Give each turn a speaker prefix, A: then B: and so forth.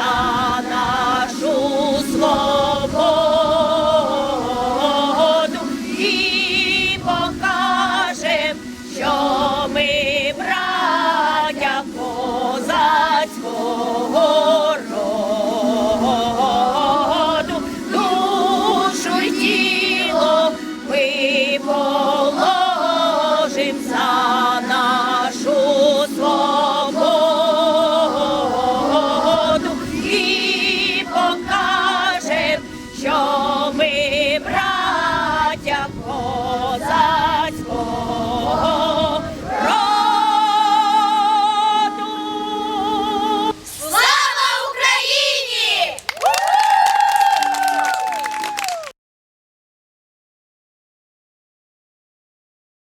A: 감사합니다. all.